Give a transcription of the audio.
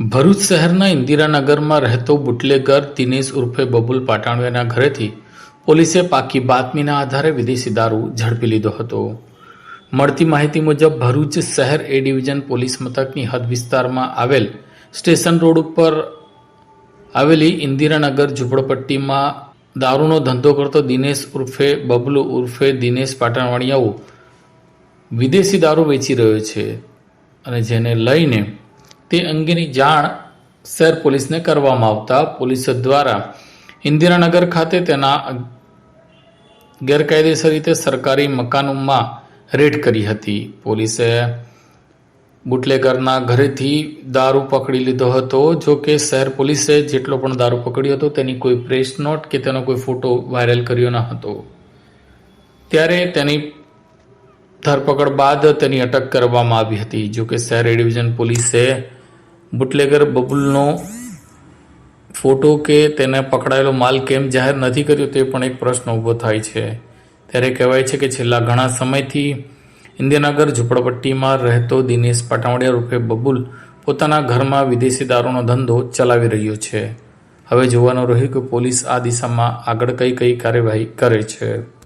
ભરૂચ શહેરના ઇન્દિરાનગરમાં રહેતો બુટલેગર દિનેશ ઉર્ફે બબુલ પાટાણવેના ઘરેથી પોલીસે પાકી બાતમીના આધારે વિદેશી દારૂ ઝડપી લીધો હતો. મળતી માહિતી મુજબ ભરૂચ શહેર એ ડિવિઝન પોલીસ મથકની હદ વિસ્તારમાં આવેલ સ્ટેશન રોડ ઉપર આવેલી ઇન્દિરાનગર ઝૂંપડપટ્ટીમાં દારૂનો ધંધો કરતો દિનેશ ઉર્ફે બબલુ ઉર્ફે દિનેશ પાટણવાણિયાઓ વિદેશી દારૂ વેચી રહ્યો છે અને જેને લઈને તે અંગેની જાણ શહેર પોલીસને કરવામાં આવતા પોલીસ દ્વારા ઇન્દિરાનગર ખાતે તેના ગેરકાયદેસર રીતે સરકારી મકાનોમાં રેડ કરી હતી. પોલીસે બુટલેગરના ઘરેથી દારૂ પકડી લીધો હતો. જો કે શહેર પોલીસે જેટલો પણ દારૂ પકડ્યો હતો તેની કોઈ પ્રેસ નોટ કે તેનો કોઈ ફોટો વાયરલ કર્યો ન હતો. ત્યારે તેની ધરપકડ બાદ તેની અટક કરવામાં આવી હતી. જો કે શહેર ડિવિઝન પોલીસે બુટલેગર બબુલનો ફોટો કે તેને પકડાયેલો માલ કેમ જાહેર નથી કર્યો તે પણ એક પ્રશ્ન ઊભો થાય છે. ત્યારે કહેવાય છે કે છેલ્લા ઘણા સમયથી ઇન્દિરાનગર ઝૂંપડપટ્ટીમાં રહેતો દિનેશ પટાવડિયા રૂપે બબુલ પોતાના ઘરમાં વિદેશી દારૂનો ધંધો ચલાવી રહ્યો છે. હવે જોવાનું રહ્યું કે પોલીસ આ દિશામાં આગળ કઈ કઈ કાર્યવાહી કરે છે.